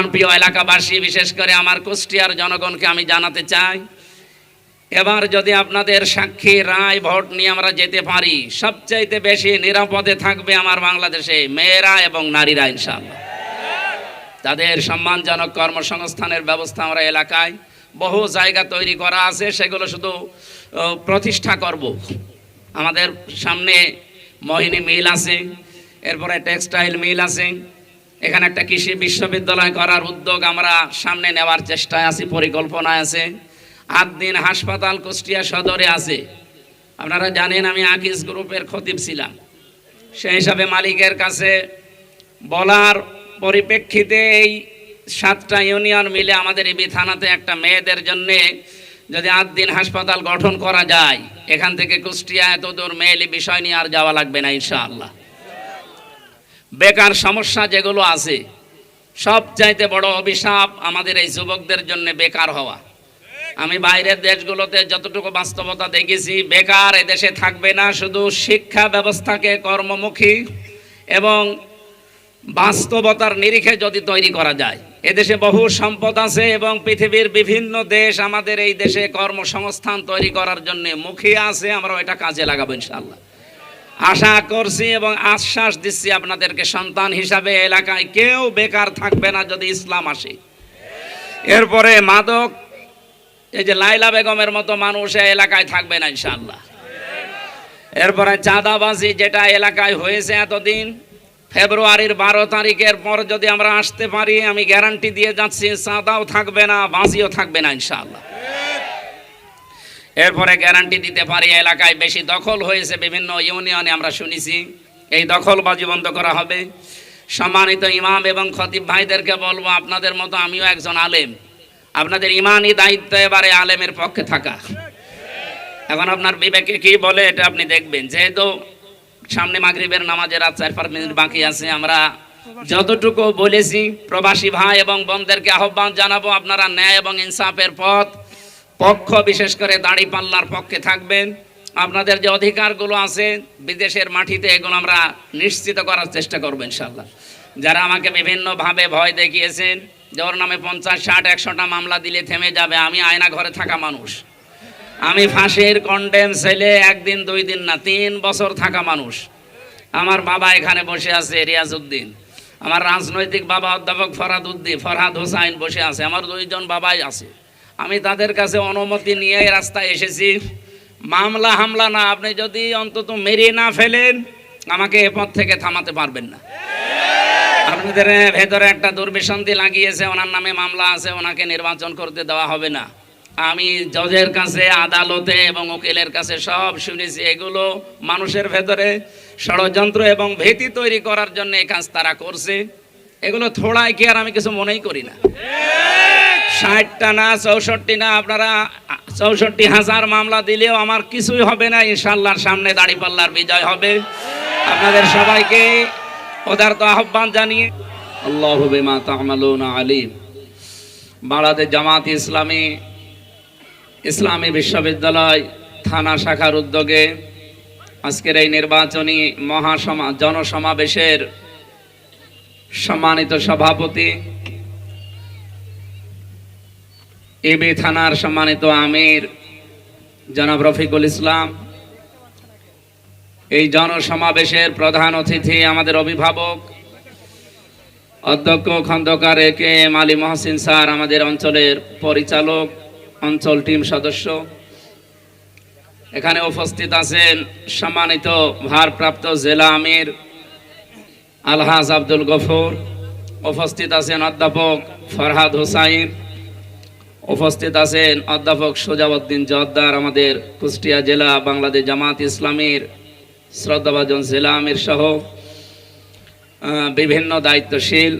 প্রাণপ্রিয় এলাকাবাসী, বিশেষ করে আমার কুষ্টিয়ার জনগণকে আমি জানাতে চাই, এবার যদি আপনাদের সাক্ষী রায় ভোট নিয়ে আমরা যেতে পারি, সবচাইতে বেশি নিরাপদে থাকবে আমার বাংলাদেশে মেয়েরা এবং নারীরা ইনশাআল্লাহ। তাদের সম্মানজনক কর্মসংস্থানের ব্যবস্থা আমরা এলাকায় বহু জায়গা তৈরি করা আছে, সেগুলো শুধু প্রতিষ্ঠা করব। আমাদের সামনে মোহিনী মিল আছে, এরপরে টেক্সটাইল মিল আছে এখানে একটা কৃষি বিশ্ববিদ্যালয় করার উদ্যোগ আমরা সামনে নেওয়ার চেষ্টায় আছি, পরিকল্পনায় আছে। আট দিন হাসপাতাল কুষ্টিয়া সদরে আছে। আপনারা জানেন আমি আকিস গ্রুপের খতিব ছিলাম। সেই হিসাবে মালিকের কাছে বলার পরিপ্রেক্ষিতে এই সাতটা ইউনিয়ন মিলে আমাদের ইবি থানাতে একটা মেয়েদের জন্যে যদি আট দিন হাসপাতাল গঠন করা যায়, এখান থেকে কুষ্টিয়া এত দূর মেয়েলি বিষয় নিয়ে আর যাওয়া লাগবে না ইনশাআল্লাহ। বেকার সমস্যা যেগুলো আছে, সব চাইতে বড় অভিশাপ আমাদের এই যুবকদের জন্য বেকার হওয়া। আমি বাইরের দেশগুলোতে যতটুকু বাস্তবতা দেখেছি, বেকার এদেশে থাকবে না, শুধু শিক্ষা ব্যবস্থাকে কর্মমুখী এবং বাস্তবতার নিরিখে যদি তৈরি করা যায়। এদেশে বহু সম্পদ আছে এবং পৃথিবীর বিভিন্ন দেশ আমাদের এই দেশে কর্মসংস্থান তৈরি করার জন্য মুখিয়ে আছে আমরা এটা কাজে লাগাবো ইনশাআল্লাহ। আশা করছি এবং আশ্বাস দিচ্ছি আপনাদেরকে সন্তান হিসাবে এলাকায় কেউ বেকার থাকবে না যদি ইসলাম আসে। এরপরে মাদক, এই যে লাইলা বেগমের মতো মানুষ এলাকায় থাকবে না ইনশাল্লাহ এরপরে চাঁদাবাজি যেটা এলাকায় হয়েছে এতদিন, ফেব্রুয়ারির বারো তারিখের পর যদি আমরা আসতে পারি, আমি গ্যারান্টি দিয়ে যাচ্ছি, চাঁদাও থাকবে না বাজিও থাকবে না ইনশাআল্লাহ। এরপরে গ্যারান্টি দিতে পারি এলাকায় বেশি দখল হয়েছে বিভিন্ন ইউনিয়নে, আমরা শুনেছি। এই দখলবাজি বন্ধ করা হবে। সম্মানিত ইমাম এবং খতিব ভাইদেরকে বলব, আপনাদের মতো আমিও একজন আলেম। আপনাদের ইমানই দায়িত্ব এবারে আলেমের পক্ষে থাকা। এখন আপনার বিবেকে কি বলে এটা আপনি দেখবেন। যেহেতু সামনে মাগরিবের নামাজের রাত চার, পাঁচ মিনিট বাকি আছে, আমরা যতটুকু বলেছি, প্রবাসী ভাই এবং বোনদেরকে আহ্বান জানাব, আপনারা ন্যায় এবং ইনসাফের পথ পক্ষ বিশেষ করে দাড়ি পাল্লার পক্ষে থাকবেন। আপনাদের যে অধিকারগুলো আছে, বিদেশের মাটিতে এগুলো আমরা নিশ্চিত করার চেষ্টা করব ইনশাল্লাহ যারা আমাকে বিভিন্নভাবে ভয় দেখিয়েছেন যে ওর নামে পঞ্চাশ, ষাট, একশোটা মামলা দিলে থেমে যাবে, আমি আয়না ঘরে থাকা মানুষ। আমি ফাঁসির কন্ডেম ছেলে, একদিন, দুই দিন না, তিন বছর থাকা মানুষ। আমার বাবা এখানে বসে আছে, রিয়াজউদ্দিন। আমার রাজনৈতিক বাবা অধ্যাপক ফরহাদ উদ্দিন, ফরহাদ হোসাইন বসে আছে, আমার দুইজন বাবাই আছে। আমি তাদের কাছে অনুমতি নিয়ে রাস্তায় এসেছি। মামলা, হামলা না, আপনি যদি অন্তত মেরে না ফেলেন, আমাকে এ পথ থেকে থামাতে পারবেন না। আপনাদের ভেতরে একটা দুর্বিশান্তি লাগিয়েছে, ওনার নামে মামলা আছে, ওনাকে নির্বাচন করতে দেওয়া হবে না। আমি জজের কাছে, আদালতে এবং উকিলের কাছে সব শুনেছি। এগুলো মানুষের ভেতরে ষড়যন্ত্র এবং ভীতি তৈরি করার জন্য এই কাজ তারা করছে। এগুলো থোড়াই কি আর আমি কিছু মনেই করি না? ষাটটা না, চৌষট্টি না, আপনারা চৌষট্টি হাজার মামলা দিলেও আমার কিছুই হবে না। ইনশাল্লাহর সামনে দাড়িপাল্লার বিজয় হবে। আপনাদের সবাইকে পদার্থ আহ্বান জানিয়ে আল্লাহ আলিম। বাংলাদেশ জামাত ইসলামী ইসলামী বিশ্ববিদ্যালয় থানা শাখার উদ্যোগে আজকের এই নির্বাচনী মহাসমা, জনসমাবেশের সম্মানিত সভাপতি এবি থানার সম্মানিত আমির জনাব রফিকুল ইসলাম। এই জনসমাবেশের প্রধান অতিথি আমাদের অভিভাবক, অধ্যক্ষ, Khandaker A K M Ali Mohsin sir, আমাদের অঞ্চলের পরিচালক, অঞ্চল টিম সদস্য। এখানে উপস্থিত আছেন সম্মানিত ভারপ্রাপ্ত জেলা আমির আলহাজ আব্দুল গফুর, উপস্থিত আছেন অধ্যাপক ফরহাদ হোসাইন, উপস্থিত আছেন অধ্যাপক সোজাউদ্দিন জর্দার আমাদের কুষ্টিয়া জেলা বাংলাদেশ জামাত ইসলামীর শ্রদ্ধাভাজন জেলা আমির সহ বিভিন্ন দায়িত্বশীল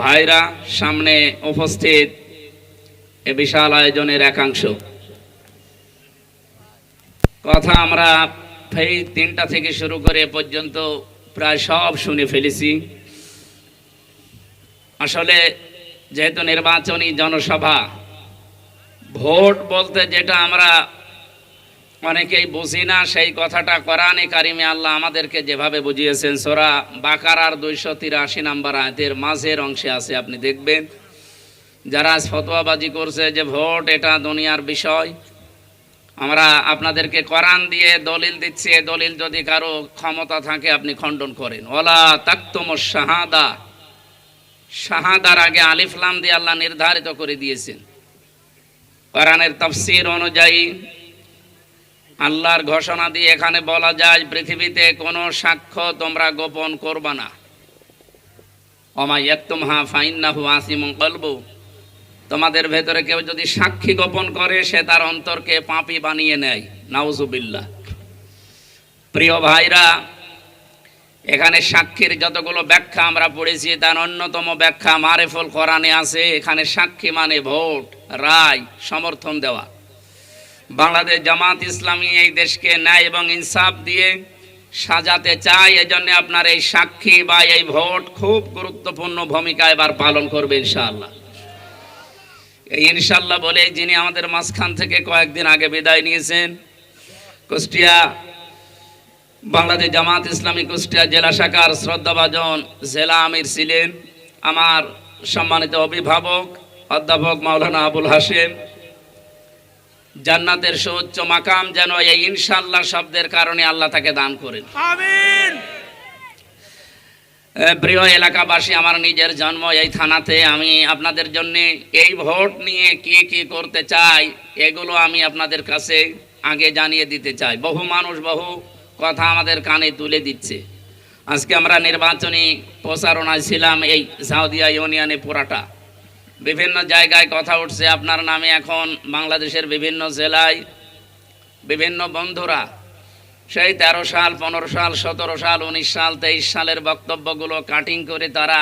ভাইরা সামনে উপস্থিত এ বিশাল আয়োজনের একাংশ। কথা আমরা এই তিনটা থেকে শুরু করে পর্যন্ত প্রায় সব শুনে ফেলেছি। আসলে যেহেতু নির্বাচনী জনসভা, ভোট বলতে যেটা আমরা অনেকেই বুঝি না, সেই কথাটা কোরআনে কারিমে আল্লাহ আমাদেরকে যেভাবে বুঝিয়েছেন, সোরা বাকারার দুইশো তিরাশি নাম্বার আয়তের মাঝের অংশে আছে, আপনি দেখবেন। যারা ফতোয়াবাজি করছে যে ভোট এটা দুনিয়ার বিষয় আমরা আপনাদেরকে কোরআন দিয়ে দলিল দিচ্ছি, এ দলিল যদি কারও ক্ষমতা থাকে আপনি খণ্ডন করেন। ওলা তাক্তম শাহাদা। শাহাদার আগে আলিফলাম দিয়ে আল্লাহ নির্ধারিত করে দিয়েছেন। কোরআনের তফসির অনুযায়ী আল্লাহর ঘোষণা দিয়ে এখানে বলা যায়, পৃথিবীতে কোনো সাক্ষ্য তোমরা গোপন করবা না। অমাইয়াক্তুম হা ফাইন্নাহু আসিমুন কলবু। তোমাদের ভেতরে কেউ যদি সাক্ষী গোপন করে, সে তার অন্তরকে পাপি বানিয়ে নেয়। নাউজুবিল্লাহ। প্রিয় ভাইরা, এখানে সাক্ষীর যতগুলো ব্যাখ্যা আমরা পড়েছি, তার অন্যতম ব্যাখ্যা মারেফুল কোরআনে আছে। এখানে সাক্ষী মানে ভোট, রায়, সমর্থন দেওয়া। বাংলাদেশ জামাত ইসলামী এই দেশকে ন্যায় এবং ইনসাফ দিয়ে সাজাতে চায়, এজন্য আপনার এই সাক্ষী বা এই ভোট খুব গুরুত্বপূর্ণ ভূমিকা এবার পালন করবে ইনশাআল্লাহ। ইনশাল্লাহ বলে যিনি আমাদের মাঝখান থেকে কয়েকদিন আগে বিদায় নিয়েছেন, কুষ্টিয়া বাংলাদেশ জামাত ইসলামী কুষ্টিয়া জেলা শাখার শ্রদ্ধাভাজন জেলা আমির ছিলেন। আমার সম্মানিত অভিভাবক অধ্যাপক মাওলানা আবুল হাসেম জান্নাতের সুউচ্চ মাকাম যেন এই ইনশাল্লাহ শব্দের কারণে আল্লাহ তাকে দান করেন। আমিন। প্রিয় এলাকাবাসী, আমার নিজের জন্ম এই থানাতে। আমি আপনাদের জন্য এই ভোট নিয়ে কি কি করতে চাই, এগুলো আমি আপনাদের কাছে আগে জানিয়ে দিতে চাই। বহু মানুষ বহু কথা আমাদের কানে তুলে দিচ্ছে। আজকে আমরা নির্বাচনী প্রচারণায় ছিলাম এই সাউদিয়া ইউনিয়নে পুরাটা। বিভিন্ন জায়গায় কথা উঠছে, আপনার নামে এখন বাংলাদেশের বিভিন্ন জেলায় বিভিন্ন বন্ধুরা সেই তেরো সাল, পনেরো সাল, সতেরো সাল, উনিশ সাল, তেইশ সালের বক্তব্যগুলো কাটিং করে তারা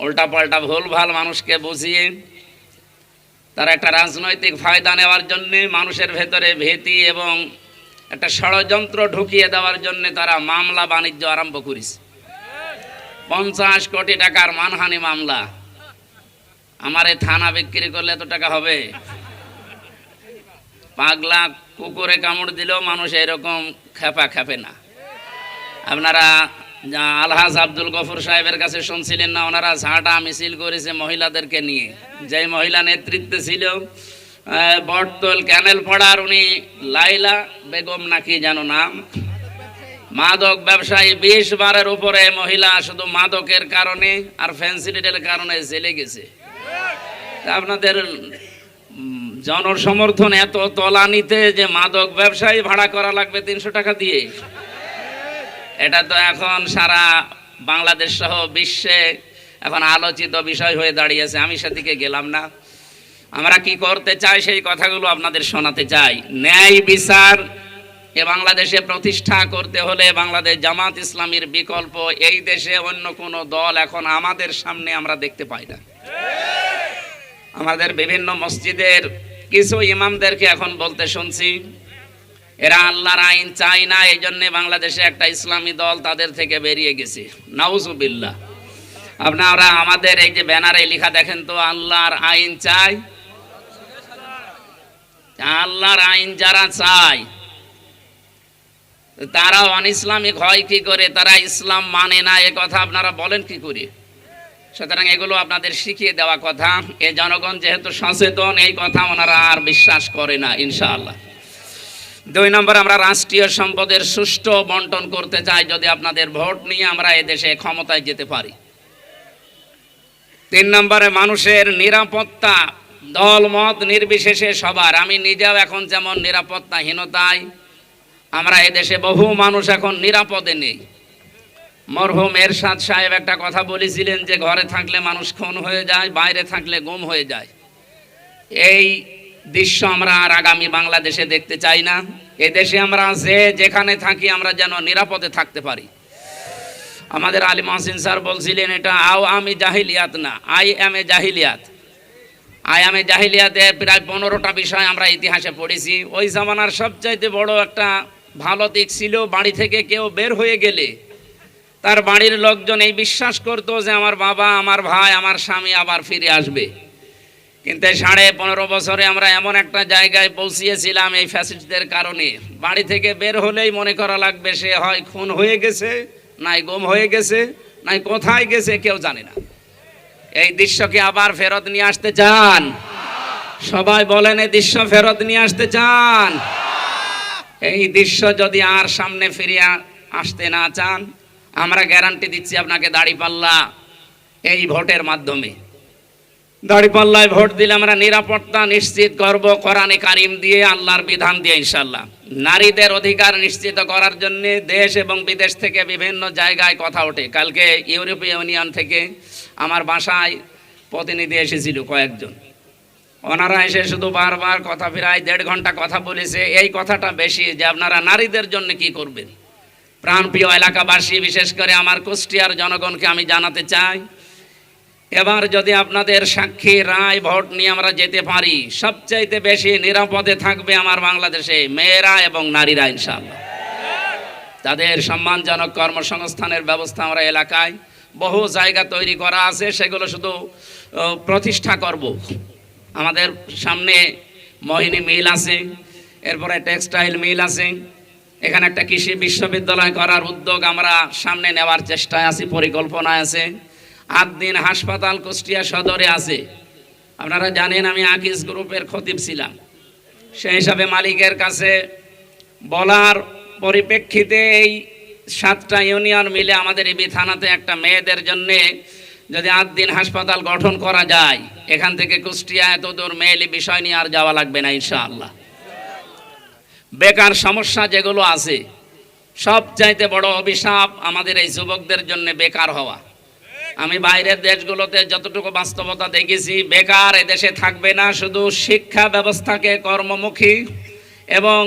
উল্টাপাল্টা ভুলভাল মানুষকে বুঝিয়ে তারা একটা রাজনৈতিক ফায়দা নেওয়ার জন্য মানুষের ভেতরে ভীতি এবং একটা ষড়যন্ত্র ঢুকিয়ে দেওয়ার জন্য তারা মামলা বাণিজ্য আরম্ভ করেছে। পঞ্চাশ কোটি টাকার মানহানি মামলা। আমার এই থানা বিক্রি করলে এত টাকা হবে? পাগলা কুকুরে কামড় দিলেও মানুষ এরকম খেপা খেপে না। আপনারা আলহাজ আব্দুল গফর সাহেবের কাছে শুনছিলেন না, ওনারা ঝাঁটা মিছিল করেছে মহিলাদেরকে নিয়ে। যে মহিলা নেতৃত্বে ছিল বটতল ক্যানেল পড়ার উনি লাইলা বেগম নাকি যেন নাম। মাদক ব্যবসায়ী বিশ বারের উপরে মহিলা শুধু মাদকের কারণে আর ফ্যান্সিলিটের কারণে জেলে গেছে। আপনাদের জনসমর্থন এত তলানিতে যে মাদক ব্যবসায়ী ভাড়া করা লাগবে তিনশো টাকা দিয়ে। এটা তো এখন সারা বাংলাদেশ সহ বিশ্বে এখন আলোচিত বিষয় হয়ে দাঁড়িয়েছে। আমি সেদিকে গেলাম না। আমরা কি করতে চাই সেই কথাগুলো আপনাদের শোনাতে চাই। ন্যায় বিচার এ বাংলাদেশে প্রতিষ্ঠা করতে হলে বাংলাদেশ জামাত ইসলামীর বিকল্প। এই দেশে অন্য কোনো দল এখন আমাদের সামনে আমরা দেখতে পাই না। আমাদের বিভিন্ন মসজিদের কিছু ইমামদেরকে এখন বলতে শুনছি, এরা আল্লাহর আইন চাই না এই জন্যে বাংলাদেশে একটা ইসলামী দল তাদের থেকে বেরিয়ে গেছে। নাউজুবিল্লাহ। আপনারা আমাদের এই যে ব্যানারে লেখা দেখেন তো, আল্লাহর আইন চাই আল্লাহর আইন যারা চায় তারা অনইসলামিক হয় কি করে? তারা ইসলাম মানে না, এ কথা আপনারা বলেন কি করে? সুতরাং এগুলো আপনাদের শিখিয়ে দেওয়া কথা। এ জনগণ যেহেতু সচেতন, এই কথা ওনারা আর বিশ্বাস করে না, ইনশাআল্লাহ। দুই নম্বর, আমরা রাষ্ট্রীয় সম্পদের সুষ্ঠু বন্টন করতে চাই যদি আপনাদের ভোট নিয়ে আমরা এদেশে ক্ষমতায় যেতে পারি। তিন নম্বরে, মানুষের নিরাপত্তা দল মত নির্বিশেষে সবার। আমি নিজেও এখন যেমন নিরাপত্তাহীনতায়, আমরা এদেশে বহু মানুষ এখন নিরাপদে নেই। মরহুম এরশাদ সাহেব একটা কথা বলেছিলেন যে ঘরে থাকলে মানুষ খুন হয়ে যায়, বাইরে থাকলে গুম হয়ে যায়। এই দৃশ্য আমরা আর আগামী বাংলাদেশে দেখতে চাই না। এদেশে আমরা যে যেখানে থাকি আমরা যেন নিরাপদে থাকতে পারি। আমাদের আলী মহসিন স্যার বলছিলেন এটা আও আমি জাহিলিয়াত না, আই এম এ জাহিলিয়াত। আই এম এ জাহিলিয়াতে প্রায় পনেরোটা বিষয় আমরা ইতিহাসে পড়েছি। ওই জামানার সবচাইতে বড় একটা ভালো দিক ছিল বাড়ি থেকে কেউ বের হয়ে গেলে তার বাড়ির লোকজন এই বিশ্বাস করতো যে আমার বাবা, আমার ভাই, আমার স্বামী আবার ফিরে আসবে। কিন্তু সাড়ে পনেরো বছরে আমরা এমন একটা জায়গায় পৌঁছিয়েছিলাম এই ফ্যাসিস্টদের কারণে। বাড়ি থেকে বের হলেই মনে করা লাগবে সে হয় খুন হয়ে গেছে, নাই গুম হয়ে গেছে, নাই কোথায় গেছে কেউ জানে না। এই দৃশ্যকে আবার ফেরত নিয়ে আসতে চান। সবাই বলেন, এই দৃশ্য ফেরত নিয়ে আসতে চান। এই দৃশ্য যদি আর সামনে ফিরিয়ে আসতে না চান আমরা গ্যারান্টি দিচ্ছি আপনাকে দাড়িপাল্লা এই ভোটের মাধ্যমে। দাড়িপাল্লায় ভোট দিলে আমরা নিরাপত্তা নিশ্চিত করব, কোরআনে কারিম দিয়ে, আল্লাহর বিধান দিয়ে ইনশাল্লাহ নারীদের অধিকার নিশ্চিত করার জন্য দেশ এবং বিদেশ থেকে বিভিন্ন জায়গায় কথা ওঠে। কালকে ইউরোপীয় ইউনিয়ন থেকে আমার বাসায় প্রতিনিধি এসেছিল কয়েকজন। ওনারা এসে শুধু বারবার কথা, প্রায় দেড় ঘণ্টা কথা বলেছে। এই কথাটা বেশি যে আপনারা নারীদের জন্য কি করবেন? প্রাণপ্রিয় এলাকাবাসী, বিশেষ করে আমার কুষ্টিয়ার জনগণকে আমি জানাতে চাই, এবার যদি আপনাদের সাক্ষী রায় ভোট নিয়ে আমরা যেতে পারি, সবচাইতে বেশি নিরাপদে থাকবে আমার বাংলাদেশে মেয়েরা এবং নারীরা ইনশাল্লাহ তাদের সম্মানজনক কর্মসংস্থানের ব্যবস্থা আমরা এলাকায় বহু জায়গা তৈরি করা আছে, সেগুলো শুধু প্রতিষ্ঠা করব। আমাদের সামনে মোহিনী মিল আছে, এরপরে টেক্সটাইল মিল আছে এখানে একটা কৃষি বিশ্ববিদ্যালয় করার উদ্যোগ আমরা সামনে নেওয়ার চেষ্টায় আছি, পরিকল্পনায় আছে। আট দিন হাসপাতাল কুষ্টিয়া সদরে আছে। আপনারা জানেন আমি আকিস গ্রুপের খতিব ছিলাম। সেই হিসাবে মালিকের কাছে বলার পরিপ্রেক্ষিতে এই সাতটা ইউনিয়ন মিলে আমাদের ইবি থানাতে একটা মেয়েদের জন্যে যদি আট দিন হাসপাতাল গঠন করা যায়, এখান থেকে কুষ্টিয়া এত দূর মেয়েলি বিষয় নিয়ে আর যাওয়া লাগবে না ইনশাআল্লাহ। বেকার সমস্যা যেগুলো আছে, সব চাইতে বড় অভিশাপ আমাদের এই যুবকদের জন্য বেকার হওয়া। আমি বাইরের দেশগুলোতে যতটুকু বাস্তবতা দেখেছি, বেকার এদেশে থাকবে না, শুধু শিক্ষা ব্যবস্থাকে কর্মমুখী এবং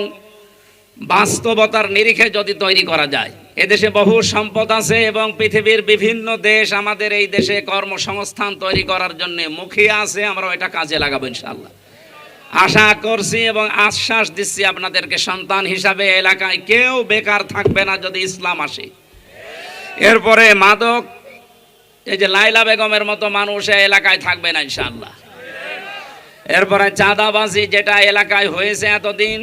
বাস্তবতার নিরিখে যদি তৈরি করা যায়। এদেশে বহু সম্পদ আছে এবং পৃথিবীর বিভিন্ন দেশ আমাদের এই দেশে কর্মসংস্থান তৈরি করার জন্য মুখিয়ে আছে আমরা এটা কাজে লাগাবো ইনশাল্লাহ আশা করছি এবং আশ্বাস দিচ্ছি আপনাদেরকে সন্তান হিসাবে এলাকায় কেউ বেকার থাকবে না যদি ইসলাম আসে। এরপরে মাদক, এই যে লাইলা বেগমের মতো মানুষ এলাকায় থাকবে না ইনশাল্লাহ এরপরে চাঁদাবাজি যেটা এলাকায় হয়েছে এতদিন,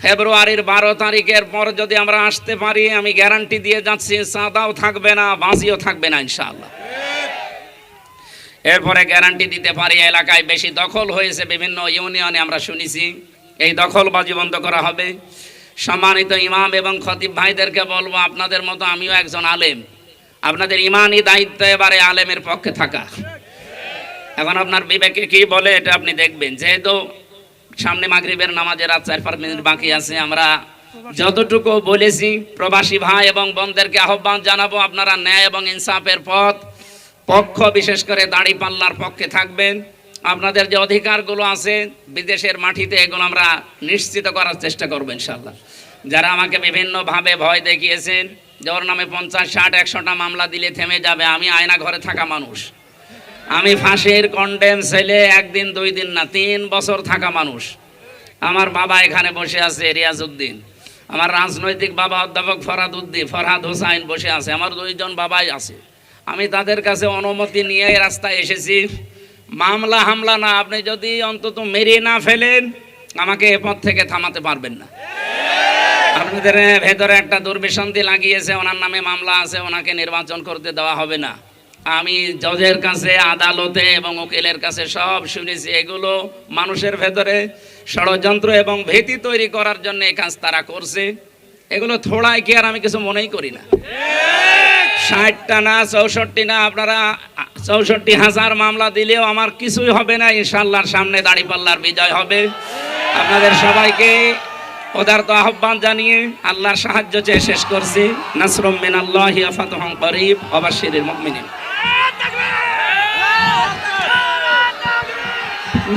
ফেব্রুয়ারির বারো তারিখের পর যদি আমরা আসতে পারি, আমি গ্যারান্টি দিয়ে যাচ্ছি, চাঁদাও থাকবে না বাজিও থাকবে না ইনশাল্লাহ এরপরে গ্যারান্টি দিতে পারি এলাকায় বেশি দখল হয়েছে বিভিন্ন ইউনিয়নে, আমরা শুনেছি। এই দখল দখলবাজি বন্ধ করা হবে। সম্মানিত ইমাম এবং খতিব ভাইদেরকে বলব, আপনাদের মতো আমিও একজন আলেম। আপনাদের ইমানই দায়িত্ব এবারে আলেমের পক্ষে থাকা। এখন আপনার বিবেকে কি বলে, এটা আপনি দেখবেন। যেহেতু সামনে মাগরিবের নামাজের রাত চার, পাঁচ মিনিট বাকি আছে, আমরা যতটুকু বলেছি, প্রবাসী ভাই এবং বোনদেরকে আহ্বান জানাব, আপনারা ন্যায় এবং ইনসাফের পথ পক্ষ, বিশেষ করে দাড়ি পাল্লার পক্ষে থাকবেন। আপনাদের যে অধিকারগুলো আছে, বিদেশের মাটিতে এগুলো আমরা নিশ্চিত করার চেষ্টা করব ইনশাল্লাহ যারা আমাকে বিভিন্নভাবে ভয় দেখিয়েছেন যে ওর নামে পঞ্চাশ, ষাট, একশোটা মামলা দিলে থেমে যাবে, আমি আয়না ঘরে থাকা মানুষ। আমি ফাঁসির কন্ডেম ছেলে, একদিন, দুই দিন না, তিন বছর থাকা মানুষ। আমার বাবা এখানে বসে আছে, রিয়াজউদ্দিন। আমার রাজনৈতিক বাবা অধ্যাপক ফরহাদ উদ্দিন, ফরহাদ হোসাইন বসে আছে। আমার দুইজন বাবাই আছে। আমি তাদের কাছে অনুমতি নিয়ে রাস্তায় এসেছি। মামলা, হামলা না, আপনি যদি অন্তত মেরে না ফেলেন, আমাকে এ পথ থেকে থামাতে পারবেন না। আপনাদের ভেতরে একটা দুর্বিশান্তি লাগিয়েছে, ওনার নামে মামলা আছে, ওনাকে নির্বাচন করতে দেওয়া হবে না। আমি জজের কাছে, আদালতে এবং উকিলের কাছে সব শুনেছি। এগুলো মানুষের ভেতরে ষড়যন্ত্র এবং ভীতি তৈরি করার জন্য এই কাজ তারা করছে। এগুলো থোড়াই কি আর আমি কিছু মনেই করি না? ষাটটা না, চৌষট্টি না, আপনারা চৌষট্টি হাজার মামলা দিলেও আমার কিছুই হবে না। ইনশাল্লাহর সামনে দাড়িপাল্লার বিজয় হবে। আপনাদের সবাইকে পদার্থ আহ্বান জানিয়ে আল্লাহর সাহায্য চেয়ে শেষ করছি। নাসরুম মিন আল্লাহ ফাতহুম করিব অবাশিরিল মুমিনিন।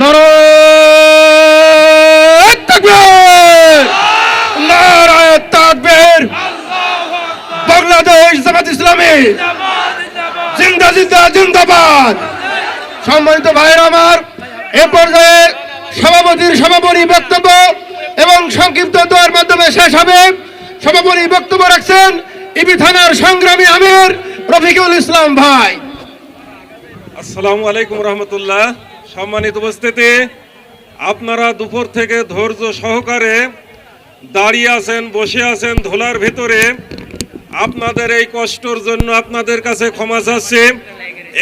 নারায়ণ তাকবীর নারায়ণ তাকবীর বাংলাদেশ জামাত ইসলামী জিন্দা জিন্দা জিন্দাবাদ। সম্মানিত ভাইয়ের আমার, এ পর্যায়ে সভাপতির সভাপতি বক্তব্য এবং সংক্ষিপ্ত দোয়ার মাধ্যমে শেষ হবে। সভাপতি বক্তব্য রাখছেন ইবি থানার সংগ্রামী আমির রফিকুল ইসলাম ভাই। আসসালামু আলাইকুম রহমতুল্লাহ। সম্মানিত উপস্থিতি, আপনারা দুপুর থেকে ধৈর্য সহকারে দাঁড়িয়ে আছেন, বসে আছেন ধোলার ভিতরে। আপনাদের এই কষ্টর জন্য আপনাদের কাছে ক্ষমা চাচ্ছি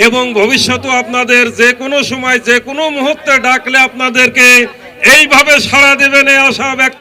এবং ভবিষ্যতে আপনাদের যে কোনো সময়, যে কোনো মুহূর্তে ডাকলে আপনাদেরকে এইভাবে সাড়া দেবেন আশা ব্যক্ত